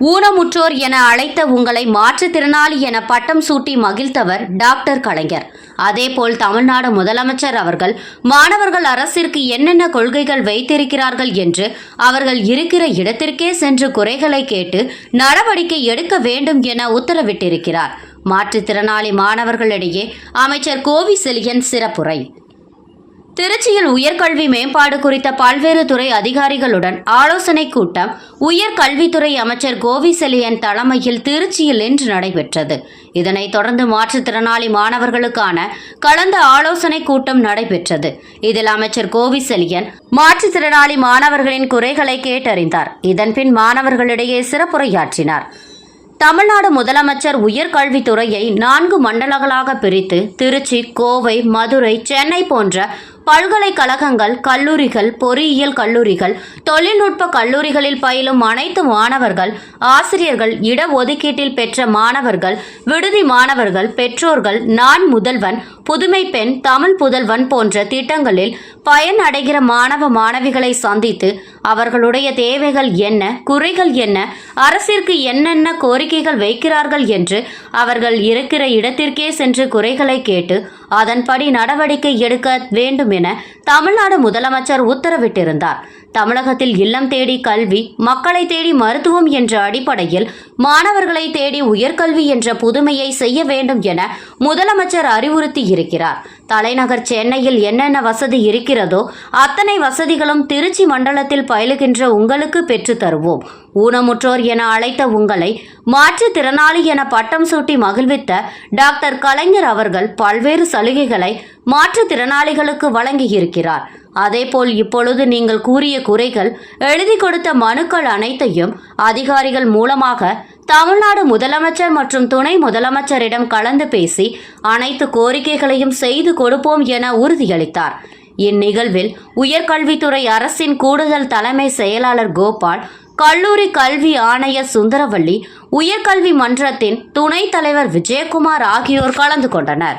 ஊனமுற்றோர் என அழைத்த உங்களை மாற்றுத்திறனாளி என பட்டம் சூட்டி மகிழ்ந்தவர் டாக்டர் கலைஞர். அதேபோல் தமிழ்நாடு முதலமைச்சர் அவர்கள் மாணவர்கள் அரசிற்கு என்னென்ன கொள்கைகள் வைத்திருக்கிறார்கள் என்று அவர்கள் இருக்கிற இடத்திற்கே சென்று குறைகளை கேட்டு நடவடிக்கை எடுக்க வேண்டும் என உத்தரவிட்டிருக்கிறார். மாற்றுத்திறனாளி மாணவர்களிடையே அமைச்சர் கோவி செலியன் சிறப்புரை. திருச்சியில் உயர்கல்வி மேம்பாடு குறித்த பல்வேறு துறை அதிகாரிகளுடன் ஆலோசனை கூட்டம் உயர்கல்வித்துறை அமைச்சர் கோவி செலியன் தலைமையில் திருச்சியில் இன்று நடைபெற்றது. இதனைத் தொடர்ந்து மாற்றுத்திறனாளி மாணவர்களுக்கான கலந்த ஆலோசனை கூட்டம் நடைபெற்றது. இதில் அமைச்சர் கோவி செலியன் மாற்றுத்திறனாளி மாணவர்களின் குறைகளை கேட்டறிந்தார். இதன்பின் மாணவர்களிடையே சிறப்புரையாற்றினார். தமிழ்நாடு முதலமைச்சர் உயர்கல்வித்துறையை நான்கு மண்டலங்களாக பிரித்து திருச்சி கோவை மதுரை சென்னை போன்ற பல்கலைக்கழகங்கள் கல்லூரிகள் பொறியியல் கல்லூரிகள் தொழில்நுட்ப கல்லூரிகளில் பயிலும் அனைத்து மாணவர்கள் ஆசிரியர்கள் இடஒதுக்கீட்டில் பெற்ற மாணவர்கள் விடுதி மாணவர்கள் பெற்றோர்கள் நான் முதல்வன் புதுமை பெண் தமிழ் புதல்வன் போன்ற திட்டங்களில் பயன் அடைகிற மாணவ மாணவிகளை சந்தித்து அவர்களுடைய தேவைகள் என்ன குறைகள் என்ன அரசிற்கு என்னென்ன கோரிக்கைகள் வைக்கிறார்கள் என்று அவர்கள் இருக்கிற இடத்திற்கே சென்று குறைகளை கேட்டு அதன்படி நடவடிக்கை எடுக்க வேண்டும் என தமிழ்நாடு முதலமைச்சர் உத்தரவிட்டிருந்தார். தமிழகத்தில் இல்லம் தேடி கல்வி மக்களை தேடி மருத்துவம் என்ற அடிப்படையில் மாணவர்களை தேடி உயர்கல்வி என்ற புதுமையை செய்ய வேண்டும் என முதலமைச்சர் அறிவுறுத்தி இருக்கிறார். தலைநகர் சென்னையில் என்னென்ன வசதி இருக்கிறதோ அத்தனை வசதிகளும் திருச்சி மண்டலத்தில் பயிலுகின்ற உங்களுக்கு பெற்று தருவோம். ஊனமுற்றோர் என அழைத்த உங்களை மாற்றுத்திறனாளி என பட்டம் சூட்டி மகிழ்வித்த டாக்டர் கலைஞர் அவர்கள் பல்வேறு சலுகைகளை மாற்றுத்திறனாளிகளுக்கு வழங்கியிருக்கிறார். அதேபோல் இப்பொழுது நீங்கள் கூறிய குறைகள் எழுதி கொடுத்த மனுக்கள் அனைத்தையும் அதிகாரிகள் மூலமாக தமிழ்நாடு முதலமைச்சர் மற்றும் துணை முதலமைச்சரிடம் கலந்து பேசி அனைத்து கோரிக்கைகளையும் செய்து கொடுப்போம் என உறுதியளித்தார். இந்நிகழ்வில் உயர்கல்வித்துறை அரசின் கூடுதல் தலைமை செயலாளர் கோபால் கல்லூரி கல்வி ஆணையர் சுந்தரவள்ளி உயர்கல்வி மன்றத்தின் துணைத் தலைவர் விஜயகுமார் ஆகியோர் கலந்து கொண்டனர்.